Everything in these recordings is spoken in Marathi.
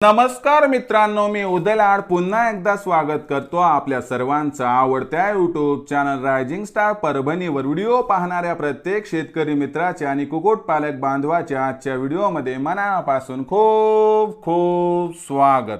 नमस्कार मित्रांनो मी उदयलाड पुन्हा एकदा स्वागत करतो आपल्या सर्वांचं आवडत्या युट्यूब चॅनल रायझिंग स्टार परभणीवर. व्हिडिओ पाहणाऱ्या प्रत्येक शेतकरी मित्राचे आणि कुक्कुटपालक बांधवाच्या आजच्या व्हिडिओमध्ये मनापासून खूप खूप स्वागत.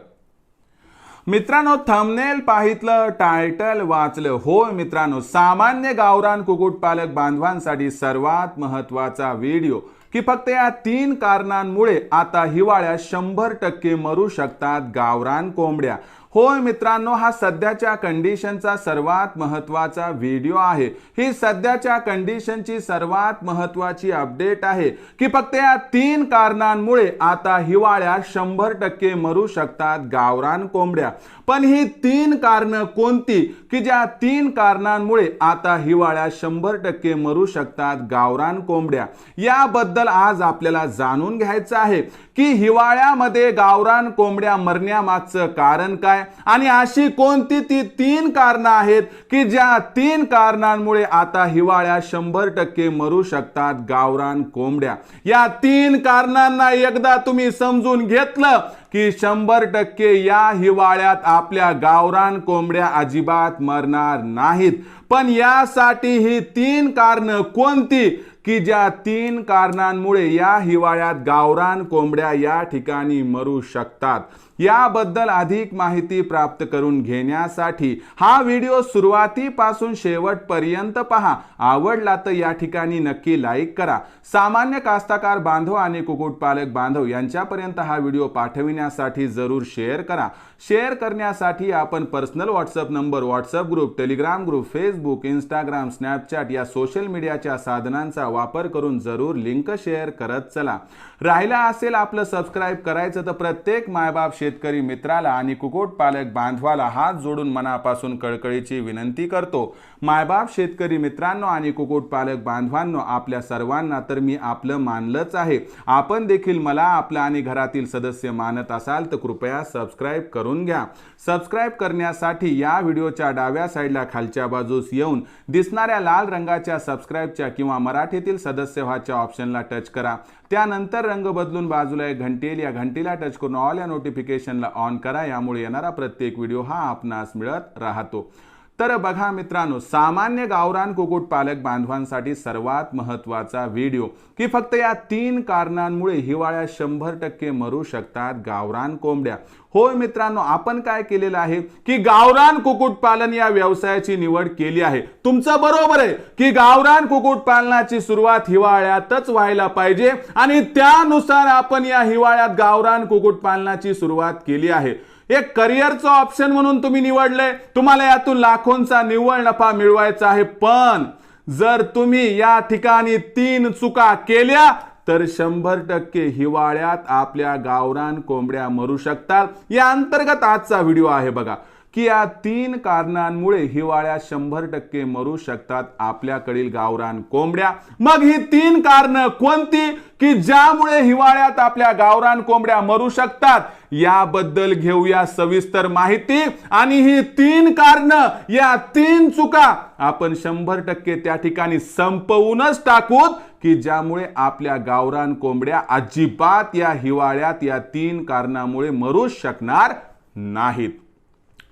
मित्रांनो थंबनेल पाहितलं टायटल वाचलं. होय मित्रांनो सामान्य गावरान कुक्कुटपालक बांधवांसाठी सर्वात महत्त्वाचा व्हिडिओ की फक्त या तीन कारणांमुळे आता हिवाळ्यात शंभर टक्के मरू शकतात गावरान कोंबड्या. होय मित्रांनो हा सध्याच्या कंडिशनचा सर्वात महत्त्वाचा व्हिडिओ आहे. ही सध्याच्या कंडिशनची सर्वात महत्वाची अपडेट आहे की फक्त या तीन कारणांमुळे आता हिवाळ्यात शंभर टक्के मरू शकतात गावरान कोंबड्या. पण ही तीन कारणं कोणती की ज्या तीन कारणांमुळे आता हिवाळ्यात शंभर टक्के मरू शकतात गावरान कोंबड्या? याबद्दल आज आपल्याला जाणून घ्यायचं आहे. की हिवाळ्यामध्ये गावरान कोंबड्या मरण्यामागचं कारण काय? आणि अशी कोणती ती तीन कारणं आहेत की ज्या तीन कारणांमुळे आता हिवाळ्यात शंभर टक्के मरू शकतात गावरान कोंबड्या? या तीन कारणांना एकदा तुम्ही समजून घेतलं की शंभर टक्के या हिवाळ्यात आपल्या गावरान कोंबड्या अजिबात मरणार नाहीत. पण यासाठी ही तीन कारणं कोणती? की ज्या तीन कारणांमुळे या हिवाळ्यात गावरान कोंबड्या या ठिकाणी मरू शकतात. याबद्दल अधिक माहिती प्राप्त करून घेण्यासाठी हा व्हिडिओ सुरुवातीपासून शेवटपर्यंत पहा. आवडला तर या ठिकाणी नक्की लाईक करा. सामान्य कास्ताकार बांधव आणि कुक्कुटपालक बांधव यांच्यापर्यंत हा व्हिडिओ पाठविण्यासाठी जरूर शेअर करा. शेअर करण्यासाठी आपण personal WhatsApp number WhatsApp group Telegram group Facebook Instagram Snapchat या सोशल मीडियाच्या साधनांचा वापर करून जरूर लिंक शेअर करत चला. राहिला असेल आपलं सबस्क्राईब करायचं तर प्रत्येक मायबाप शेतकरी मित्राला आणि कुक्कुटपालक बांधवाला हात जोडून मनापासून कळकळीची विनंती करतो. मायबाप शेतकरी मित्रांनो आणि कुक्कुटपालक बांधवांनो आपल्या सर्वांना तर मी आपलं मानलंच आहे. आपण देखील मला आपलं आणि घरातील सदस्य मानत असाल तर कृपया सबस्क्राईब करून घ्या. सबस्क्राईब करण्यासाठी या व्हिडिओच्या डाव्या साईडला खालच्या बाजूस येऊन दिसणाऱ्या लाल रंगाच्या सबस्क्राईबच्या किंवा मराठीतील सदस्य व्हाच्या ऑप्शनला टच करा. त्यानंतर रंग बदलून बाजूला एक घंटी येईल या घंटीला टच करून ऑल या नोटिफिकेशनला ऑन करा. यामुळे येणारा प्रत्येक व्हिडिओ हा आपणास मिळत राहतो. तर बघा मित्रांनो सामान्य गावरान कुक्कुटपालक बांधवांसाठी सर्वात महत्त्वाचा व्हिडिओ की फक्त या तीन कारणांमुळे हिवाळ्यात शंभर टक्के मरू शकतात गावरान कोंबड्या. होय मित्रांनो आपण काय केलेलं आहे की गावरान कुक्कुटपालन या व्यवसायाची निवड केली आहे. तुमचं बरोबर आहे की गावरान कुक्कुटपालनाची सुरुवात हिवाळ्यातच व्हायला पाहिजे आणि त्यानुसार आपण या हिवाळ्यात गावरान कुक्कुटपालनाची सुरुवात केली आहे. एक करिअरचं ऑप्शन म्हणून तुम्ही निवडलंय तुम्हाला यातून लाखोंचा निव्वळ नफा मिळवायचा आहे. पण जर तुम्ही या ठिकाणी तीन चुका केल्या तर शंभर टक्के हिवाळ्यात आपल्या गावरान कोंबड्या मरू शकतात. या अंतर्गत आजचा व्हिडिओ आहे बघा. की या तीन कारणांमुळे हिवाळ्यात शंभर टक्के मरू शकतात आपल्याकडील गावरान कोंबड्या. मग ही तीन कारणं कोणती? की ज्यामुळे हिवाळ्यात आपल्या गावरान कोंबड्या मरू शकतात? याबद्दल घेऊया सविस्तर माहिती. आणि ही तीन कारणं या तीन चुका आपण शंभर टक्के त्या ठिकाणी संपवूनच टाकूत की ज्यामुळे आपल्या गावरान कोंबड्या अजिबात या हिवाळ्यात या तीन कारणामुळे मरूच शकणार नाहीत.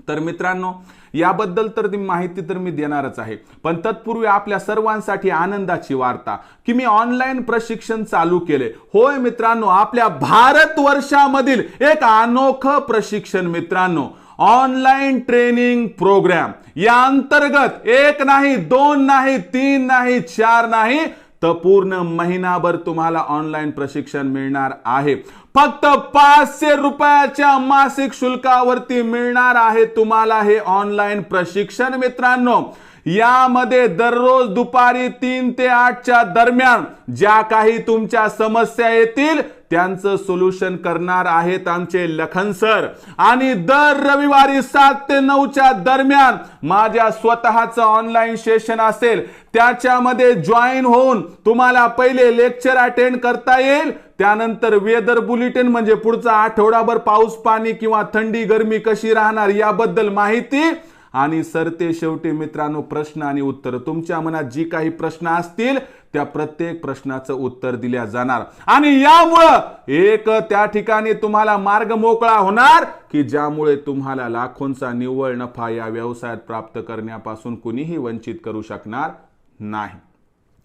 तर मित्रांनो याबद्दल तर ती माहिती तर मी देणारच आहे. पण तत्पूर्वी आपल्या सर्वांसाठी आनंदाची वार्ता. की मी ऑनलाईन प्रशिक्षण चालू केले. होय मित्रांनो आपल्या भारत वर्षामधील एक अनोखं प्रशिक्षण मित्रांनो ऑनलाईन ट्रेनिंग प्रोग्राम या अंतर्गत एक नाही दोन नाही तीन नाही चार नाही तर पूर्ण महिनाभर तुम्हाला ऑनलाईन प्रशिक्षण मिळणार आहे. फक्त पाचशे रुपयाच्या मासिक शुल्कावरती मिळणार आहे तुम्हाला हे ऑनलाईन प्रशिक्षण मित्रांनो. यामध्ये दररोज दुपारी तीन ते आठच्या दरम्यान ज्या काही तुमच्या समस्या येतील त्यांचं सोल्युशन करणार आहेत आमचे लखन सर. आणि दर रविवारी सात ते नऊच्या दरम्यान माझ्या स्वतःचं ऑनलाईन सेशन असेल. त्याच्यामध्ये जॉईन होऊन तुम्हाला पहिले लेक्चर अटेंड करता येईल. त्यानंतर वेदर बुलेटिन म्हणजे पुढचा आठवडाभर पाऊस पाणी किंवा थंडी गरमी कशी राहणार याबद्दल माहिती आणि सरते शेवटी मित्रांनो प्रश्न आणि उत्तर. तुमच्या मनात जी काही प्रश्न असतील त्या प्रत्येक प्रश्नाचं उत्तर दिल्या जाणार. आणि यामुळं एक त्या ठिकाणी तुम्हाला मार्ग मोकळा होणार की ज्यामुळे तुम्हाला लाखोंचा निव्वळ नफा या व्यवसायात प्राप्त करण्यापासून कुणीही वंचित करू शकणार नाही.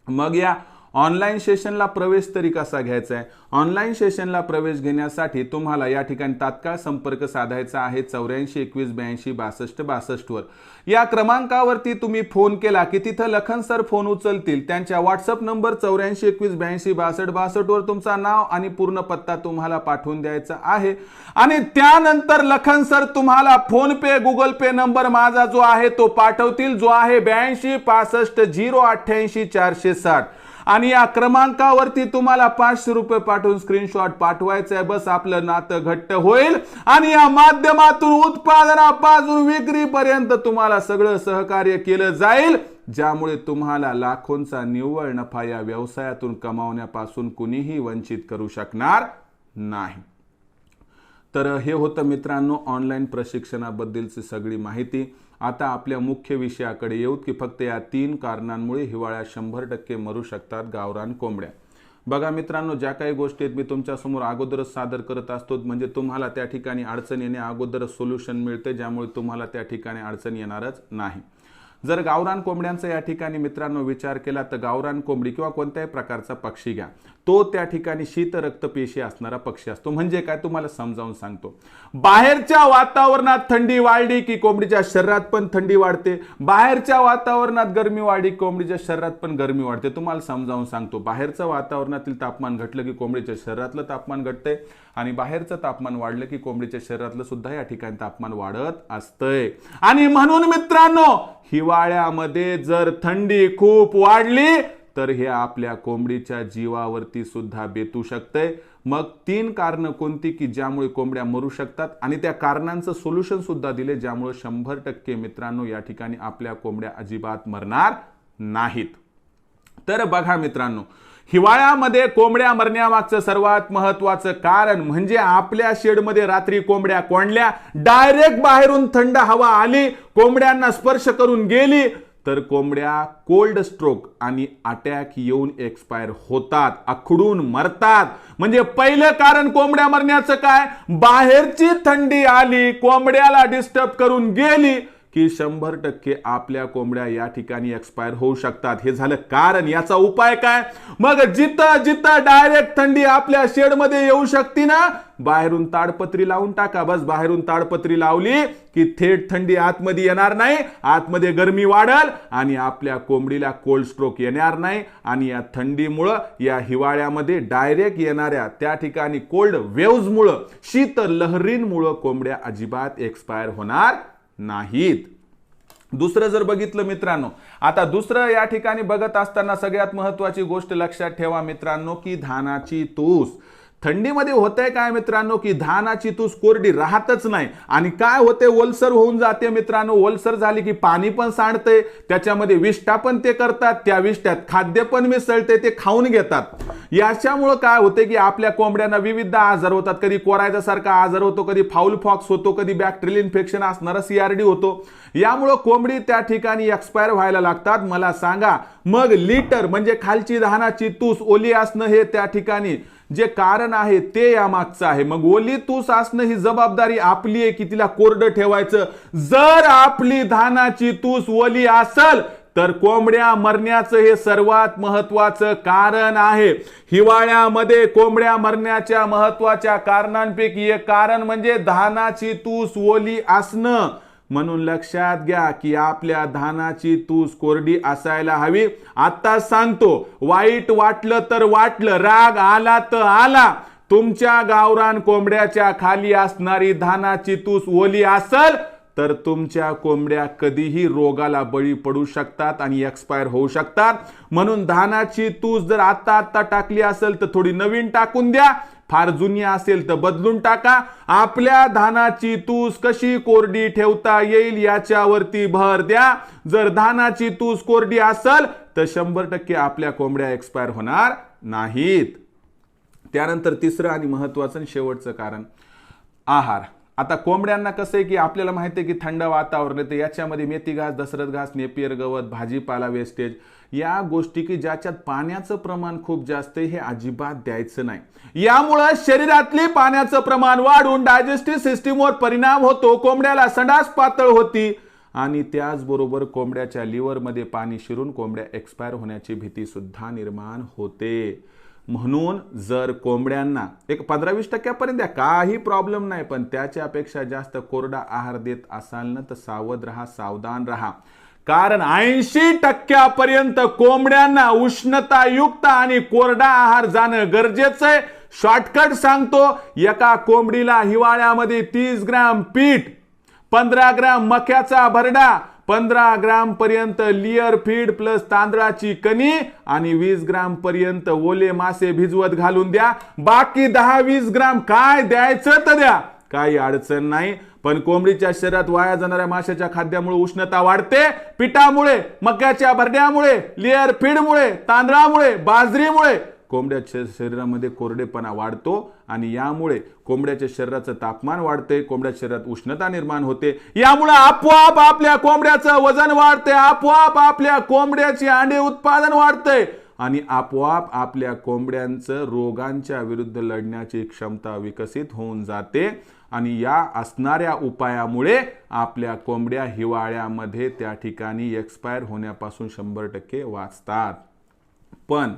मग या ऑनलाईन सेशनला प्रवेश तरी कसा घ्यायचा आहे? ऑनलाईन सेशनला प्रवेश घेण्यासाठी तुम्हाला या ठिकाणी तात्काळ संपर्क साधायचा आहे चौऱ्याऐंशी एकवीस ब्याऐंशी बासष्ट बासष्टवर. या क्रमांकावरती तुम्ही फोन केला की तिथं लखन सर फोन उचलतील. त्यांच्या व्हॉट्सअप नंबर चौऱ्याऐंशी एकवीस ब्याऐंशी बासष्ट बासष्टवर तुमचा नाव आणि पूर्ण पत्ता तुम्हाला पाठवून द्यायचा आहे. आणि त्यानंतर लखन सर तुम्हाला PhonePe Google Pay number माझा जो आहे तो पाठवतील. जो आहे ब्याऐंशी पासष्ट झिरो अठ्ठ्याऐंशी चारशे साठ. आणि या क्रमांकावरती तुम्हाला पाचशे रुपये पाठवून स्क्रीनशॉट पाठवायचं आहे. बस आपलं नातं घट्ट होईल. आणि या माध्यमातून उत्पादनापासून विक्रीपर्यंत तुम्हाला सगळं सहकार्य केलं जाईल. ज्यामुळे तुम्हाला लाखोंचा निव्वळ नफा या व्यवसायातून कमावण्यापासून कुणीही वंचित करू शकणार नाही. तर हे होतं मित्रांनो ऑनलाईन प्रशिक्षणाबद्दलची सगळी माहिती. आता आपल्या मुख्य विषयाकडे येऊ की फक्त या तीन कारणांमुळे हिवाळ्यात शंभर टक्के मरू शकतात गावरान कोंबड्या. बघा मित्रांनो ज्या काही गोष्टी आहेत मी तुमच्यासमोर अगोदरच सादर करत असतो म्हणजे तुम्हाला त्या ठिकाणी अडचण येणे अगोदरच सोल्युशन मिळते ज्यामुळे तुम्हाला त्या ठिकाणी अडचण येणारच नाही. जर गावरान कोंबड्यांचा या ठिकाणी मित्रांनो विचार केला तर गावरान कोंबडी किंवा कोणत्याही प्रकारचा पक्षी घ्या. तो त्या ठिकाणी शीत रक्तपेशी असणारा पक्षी असतो. म्हणजे काय? तुम्हाला समजावून सांगतो. बाहेरच्या वातावरणात थंडी वाढली की कोंबडीच्या शरीरात पण थंडी वाढते. बाहेरच्या वातावरणात गरमी वाढली कोंबडीच्या शरीरात पण गरमी वाढते. तुम्हाला समजावून सांगतो. बाहेरचं वातावरणातील तापमान घटलं की कोंबडीच्या शरीरातलं तापमान घटतंय आणि बाहेरचं तापमान वाढलं की कोंबडीच्या शरीरातलं सुद्धा या ठिकाणी तापमान वाढत असतंय. आणि म्हणून मित्रांनो हिवाळ्यामध्ये जर थंडी खूप वाढली तर हे आपल्या कोंबडीच्या जीवावरती सुद्धा बेतू शकतंय. मग तीन कारणं कोणती की ज्यामुळे कोंबड्या मरू शकतात? आणि त्या कारणांचं सोल्युशन सुद्धा दिले ज्यामुळे शंभर टक्के मित्रांनो या ठिकाणी आपल्या कोंबड्या अजिबात मरणार नाहीत. तर बघा मित्रांनो हिवाळ्यामध्ये कोंबड्या मरण्यामागचं सर्वात महत्वाचं कारण म्हणजे आपल्या शेडमध्ये रात्री कोंबड्या कोंडल्या डायरेक्ट बाहेरून थंड हवा आली कोंबड्यांना स्पर्श करून गेली तर कोंबड्या कोल्ड स्ट्रोक आणि अटॅक येऊन एक्सपायर होतात अखडून मरतात. म्हणजे पहिलं कारण कोंबड्या मरण्याचं काय? बाहेरची थंडी आली कोंबड्याला डिस्टर्ब करून गेली. की शंभर टक्के आपल्या कोंबड्या या ठिकाणी एक्सपायर होऊ शकतात. हे झालं कारण. याचा उपाय काय? मग जिथं जिथं डायरेक्ट थंडी आपल्या शेडमध्ये येऊ शकते ना? बाहेरून ताडपत्री लावून टाका. बस बाहेरून ताडपत्री लावली की थेट थंडी आतमध्ये येणार नाही. आतमध्ये गरमी वाढल आणि आपल्या कोंबडीला कोल्ड स्ट्रोक येणार नाही. आणि या थंडीमुळं या हिवाळ्यामध्ये डायरेक्ट येणाऱ्या त्या ठिकाणी कोल्ड वेव्हजमुळं शीत लहरींमुळं कोंबड्या अजिबात एक्सपायर होणार नाहीत. दुसरं जर बघितलं मित्रांनो आता दुसरं या ठिकाणी बघत असताना सगळ्यात महत्वाची गोष्ट लक्षात ठेवा मित्रांनो की धानाची तूस. थंडीमध्ये होतंय काय मित्रांनो? की धानाची तूस कोरडी राहतच नाही. आणि काय होते? ओलसर होऊन जाते मित्रांनो. ओलसर झाली की पाणी पण सांडते त्याच्यामध्ये विष्ठा पण ते करतात. त्या विष्ठ्यात खाद्य पण मिसळते ते खाऊन घेतात. याच्यामुळं काय होते की आपल्या कोंबड्यांना विविध आजार होतात. कधी कोरायचा सारखा आजार होतो कधी फाऊल फॉक्स होतो कधी बॅक्टेरियल इन्फेक्शन असणारा सीआरडी होतो. यामुळं कोंबडी त्या ठिकाणी एक्सपायर व्हायला लागतात. मला सांगा मग लिटर म्हणजे खालची धानाची तूस ओली असणं हे त्या ठिकाणी जे कारण आहे ते यामागचं आहे. मग ओली तूस असणं ही जबाबदारी आपली आहे की तिला कोरडं ठेवायचं? जर आपली धानाची तूस ओली असल तर कोंबड्या मरण्याचं हे सर्वात महत्वाचं कारण आहे. हिवाळ्यामध्ये कोंबड्या मरण्याच्या महत्त्वाच्या कारणांपैकी एक कारण म्हणजे धानाची तूस ओली असणं. म्हणून लक्षात घ्या की आपल्या धानाची तूस कोरडी असायला हवी. आता सांगतो वाईट वाटलं तर वाटलं राग आला तर आला. तुमच्या गावरान कोंबड्याच्या खाली असणारी धानाची तूस ओली असल तर तुमच्या कोंबड्या कधीही रोगाला बळी पडू शकतात आणि एक्सपायर होऊ शकतात. म्हणून धानाची तूस जर आता आता टाकली असेल तर थोडी नवीन टाकून द्या. फार जुनी असेल तर बदलून टाका. आपल्या धानाची तूस कशी कोरडी ठेवता येईल याच्यावरती भर द्या. जर धानाची तूस कोरडी असल तर शंभर टक्के आपल्या कोंबड्या एक्सपायर होणार नाहीत. त्यानंतर तिसरं आणि महत्वाचं शेवटचं कारण आहार. आता कोंबड्यांना कसं आहे की आपल्याला माहिती आहे की थंड वातावरण तर याच्यामध्ये मेथी घास दसरत घास नेपियर गवत भाजीपाला वेस्टेज या गोष्टी की ज्याच्यात पाण्याचं प्रमाण खूप जास्त आहे हे अजिबात द्यायचं नाही. यामुळं शरीरातली पाण्याचं प्रमाण वाढून डायजेस्टिव्ह सिस्टीमवर परिणाम होतो कोंबड्याला संडास पातळ होती. आणि त्याचबरोबर कोंबड्याच्या लिव्हरमध्ये पाणी शिरून कोंबड्या एक्सपायर होण्याची भीती सुद्धा निर्माण होते. म्हणून जर कोंबड्यांना एक पंधरा वीस टक्क्यापर्यंत द्या काही प्रॉब्लेम नाही पण त्याच्यापेक्षा जास्त कोरडा आहार देत असाल ना तर सावध राहा सावधान राहा. कारण ऐंशी टक्क्यापर्यंत कोंबड्यांना उष्णतायुक्त आणि कोरडा आहार जाणं गरजेचं आहे. शॉर्टकट सांगतो एका कोंबडीला हिवाळ्यामध्ये तीस ग्रॅम पीठ पंधरा ग्राम मक्याचा भरडा पंधरा ग्राम पर्यंत लिअर फीड प्लस तांदळाची कणी आणि वीस ग्राम पर्यंत ओले मासे भिजवत घालून द्या. बाकी दहा वीस ग्राम काय द्यायचं तर द्या. काही अडचण नाही. पण कोंबडीच्या शरीरात वाया जाणाऱ्या माशाच्या खाद्यामुळे उष्णता वाढते. पिठामुळे मक्याच्या भरड्यामुळे लेअर फीडमुळे तांदळामुळे बाजरीमुळे कोंबड्याच्या शरीरामध्ये कोरडेपणा वाढतो आणि यामुळे कोंबड्याच्या शरीराचं तापमान वाढते कोंबड्याच्या शरीरात उष्णता निर्माण होते. यामुळे आपोआप आपल्या कोंबड्याचं वजन वाढते आपोआप आपल्या कोंबड्याचे अंडे उत्पादन वाढते आणि आपोआप आपल्या कोंबड्यांचं रोगांच्या विरुद्ध लढण्याची क्षमता विकसित होऊन जाते आणि या असणाऱ्या उपायामुळे आपल्या कोंबड्या हिवाळ्यामध्ये त्या ठिकाणी एक्सपायर होण्यापासून शंभर टक्के वाचतात. पण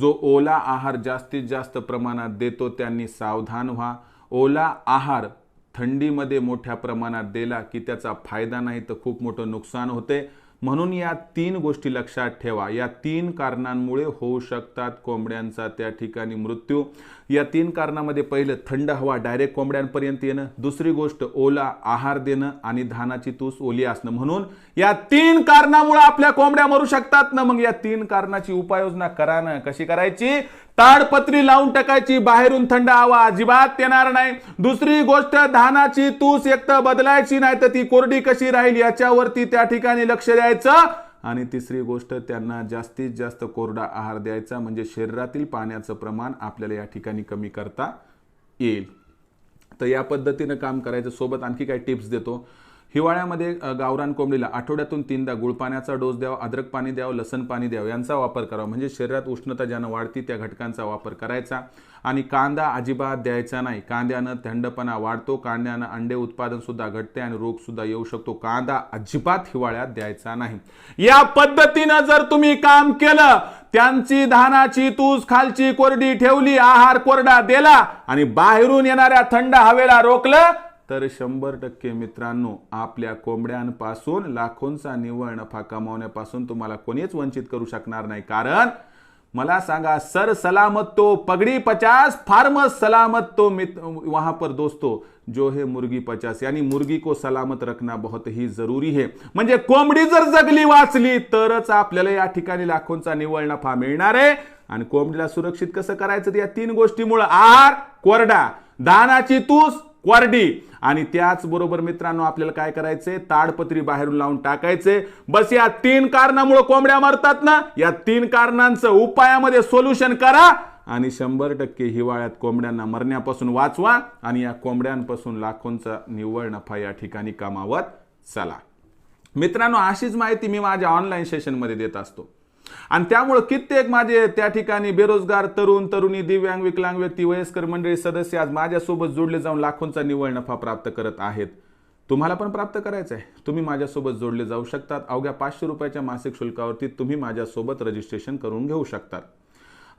जो ओला आहार जास्तीत जास्त प्रमाणात देतो त्यांनी सावधान व्हा. ओला आहार थंडीमध्ये मोठ्या प्रमाणात दिला की त्याचा फायदा नाही तर खूप मोठं नुकसान होते. म्हणून या तीन गोष्टी लक्षात ठेवा. या तीन कारणांमुळे होऊ शकतात कोंबड्यांचा त्या ठिकाणी मृत्यू. या तीन कारणामध्ये पहिलं थंड हवा डायरेक्ट कोंबड्यांपर्यंत येणं. दुसरी गोष्ट ओला आहार देणं आणि धानाची तूस ओली असणं. म्हणून या तीन कारणामुळे आपल्या कोंबड्या मरू शकतात ना? मग या तीन कारणाची उपाययोजना करा ना. कशी करायची? ताडपत्री लावून टाकायची बाहेरून थंड हवा अजिबात येणार नाही. दुसरी गोष्ट धानाची तूस एक तर बदलायची नाही तर ती कोरडी कशी राहील याच्यावरती त्या ठिकाणी लक्ष द्यायचं. आणि तिसरी गोष्ट त्यांना जास्तीत जास्त कोरडा आहार द्यायचा म्हणजे शरीरातील पाण्याचं प्रमाण आपल्याला या ठिकाणी कमी करता येईल. तर या पद्धतीनं काम करायचं. सोबत आणखी काही टिप्स देतो. हिवाळ्यामध्ये गावरान कोंबडीला आठवड्यातून तीनदा गुळपाण्याचा डोस द्यावा अद्रक पाणी द्यावं लसण पाणी द्यावं यांचा वापर करावा. म्हणजे शरीरात उष्णता ज्यानं वाढती त्या घटकांचा वापर करायचा. आणि कांदा अजिबात द्यायचा नाही. कांद्यानं थंडपणा वाढतो कांद्यानं अंडे उत्पादन सुद्धा घटते आणि रोग सुद्धा येऊ शकतो. कांदा अजिबात हिवाळ्यात द्यायचा नाही. या पद्धतीनं जर तुम्ही काम केलं त्यांची धानाची तूस खालची कोरडी ठेवली आहार कोरडा दिला आणि बाहेरून येणाऱ्या थंड हवेला रोखलं तर शंभर टक्के मित्रांनो आपल्या कोंबड्यांपासून लाखोंचा निव्वळ नफा कमावण्यापासून तुम्हाला कोणीच वंचित करू शकणार नाही. कारण मला सांगा सर सलामत तो पगड़ी पचास फार्मस सलामत तो मित वहां पर दोस्तों जो है मुर्गी पचास. यानी मुर्गी को सलामत रखना बहुत ही जरूरी है. म्हणजे कोंबडी जर जगली वाचली तरच आपल्याला या ठिकाणी लाखोंचा निव्वळ नफा मिळणार आहे. आणि कोंबडीला सुरक्षित कसं करायचं? तर या तीन गोष्टीमुळे. आहार कोरडा दानाची तूस क्वारडी. आणि त्याचबरोबर मित्रांनो आपल्याला काय करायचंय? ताडपत्री बाहेरून लावून टाकायचे बस या तीन कारणामुळे कोंबड्या मरतात ना? या तीन कारणांचं उपायामध्ये सोल्युशन करा आणि शंभर टक्के हिवाळ्यात कोंबड्यांना मरण्यापासून वाचवा आणि या कोंबड्यांपासून लाखोंचा निव्वळ नफा या ठिकाणी कमावत चला. मित्रांनो अशीच माहिती मी माझ्या ऑनलाईन सेशनमध्ये देत असतो. आणि त्यामुळं कित्येक माझे त्या ठिकाणी बेरोजगार तरुण तरुणी दिव्यांग विकलांग व्यक्ती वयस्कर मंडळी सदस्य आज माझ्यासोबत जोडले जाऊन लाखोंचा निव्वळ नफा प्राप्त करत आहेत. तुम्हाला पण प्राप्त करायचं आहे तुम्ही माझ्यासोबत जोडले जाऊ शकतात. अवघ्या पाचशे रुपयाच्या मासिक शुल्कावरती तुम्ही माझ्यासोबत रजिस्ट्रेशन करून घेऊ शकतात.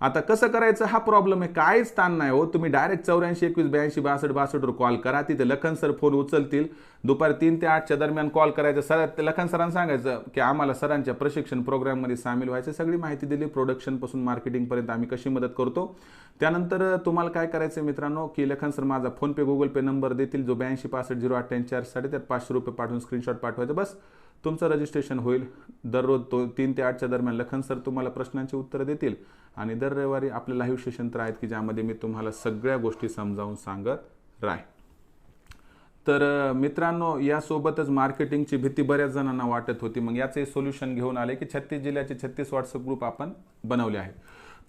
आता कसं करायचं? हा प्रॉब्लेम आहे. काहीच ताण नाही हो. तुम्ही डायरेक्ट चौऱ्याऐंशी एकवीस ब्याऐंशी बासष्ट बासष्टवर कॉल करा. तिथे लखन सर फोन उचलतील. दुपारी तीन ते आठच्या दरम्यान कॉल करायचं. सर ते लखन सरांना सांगायचं की आम्हाला सरांच्या प्रशिक्षण प्रोग्राममध्ये सामील व्हायचं. सगळी माहिती दिली. प्रोडक्शनपासून मार्केटिंगपर्यंत आम्ही कशी मदत करतो? त्यानंतर तुम्हाला काय करायचं मित्रांनो? की लखन सर माझा फोनपे गुगल पे नंबर देतील. जो ब्याऐंशी पासष्ट झिरो अठ्ठ्याऐंशी चार साडे पाचशे रुपये पाठवून स्क्रीनशॉट पाठवायचं. बस. तुमचं रजिस्ट्रेशन होईल. दररोज तो तीन ते आठच्या दरम्यान लखन सर तुम्हाला प्रश्नांची उत्तरं देतील आणि दर रविवारी आपले लाईव्ह सेशन तर आहेत की ज्यामध्ये मी तुम्हाला सगळ्या गोष्टी समजावून सांगत राय तर मित्रांनो यासोबतच मार्केटिंगची भीती बऱ्याच जणांना वाटत होती. मग याचे सोल्युशन घेऊन आले की छत्तीस जिल्ह्याचे छत्तीस व्हॉट्सअप ग्रुप आपण बनवले आहेत.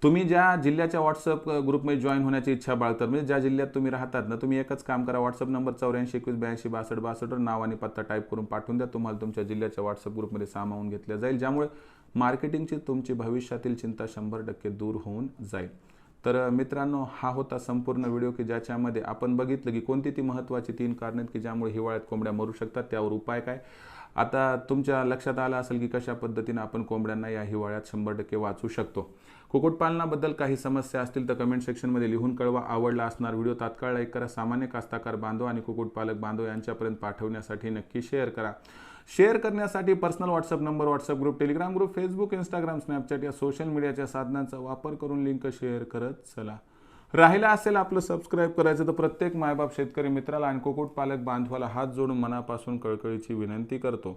तुम्ही ज्या जिल्ह्याच्या व्हॉट्सअप ग्रुपमध्ये जॉईन होण्याची इच्छा बाळगतात म्हणजे ज्या जिल्ह्यात तुम्ही राहतात ना तुम्ही एकच काम करा व्हॉट्सअप नंबर चौऱ्याऐंशी एकवीस ब्याऐंशी बासष्ट बासष्टवर नाव आणि पत्ता टाईप करून पाठवून द्या. तुम्हाला तुमच्या जिल्ह्याच्या व्हॉट्सअप ग्रुपमध्ये सामावून घेतलं जाईल ज्यामुळे मार्केटिंगची तुमची भविष्यातील चिंता शंभर टक्के दूर होऊन जाईल. तर मित्रांनो हा होता संपूर्ण व्हिडिओ की ज्याच्यामध्ये आपण बघितलं की कोणती ती महत्त्वाची तीन कारणं आहेत की ज्यामुळे हिवाळ्यात कोंबड्या मरू शकतात त्यावर उपाय काय? आता तुमच्या लक्षात आलं असेल की कशा पद्धतीनं आपण कोंबड्यांना या हिवाळ्यात शंभर टक्के वाचू शकतो. कुक्कुटपालनाबद्दल काही समस्या असतील तर कमेंट सेक्शनमध्ये लिहून कळवा. आवडला असणार व्हिडिओ तात्काळ लाईक करा. सामान्य कास्ताकार बांधव आणि कुक्कुटपालक बांधव यांच्यापर्यंत पाठवण्यासाठी नक्की शेअर करा. शेअर करण्यासाठी personal WhatsApp number WhatsApp group Telegram group Facebook Instagram Snapchat या सोशल मीडियाच्या साधनांचा वापर करून लिंक शेअर करत चला. राहिला असेल आपलं सबस्क्राईब करायचं तर प्रत्येक मायबाप शेतकरी मित्राला आणि कुक्कुटपालक बांधवाला हात जोडून मनापासून कळकळीची विनंती करतो.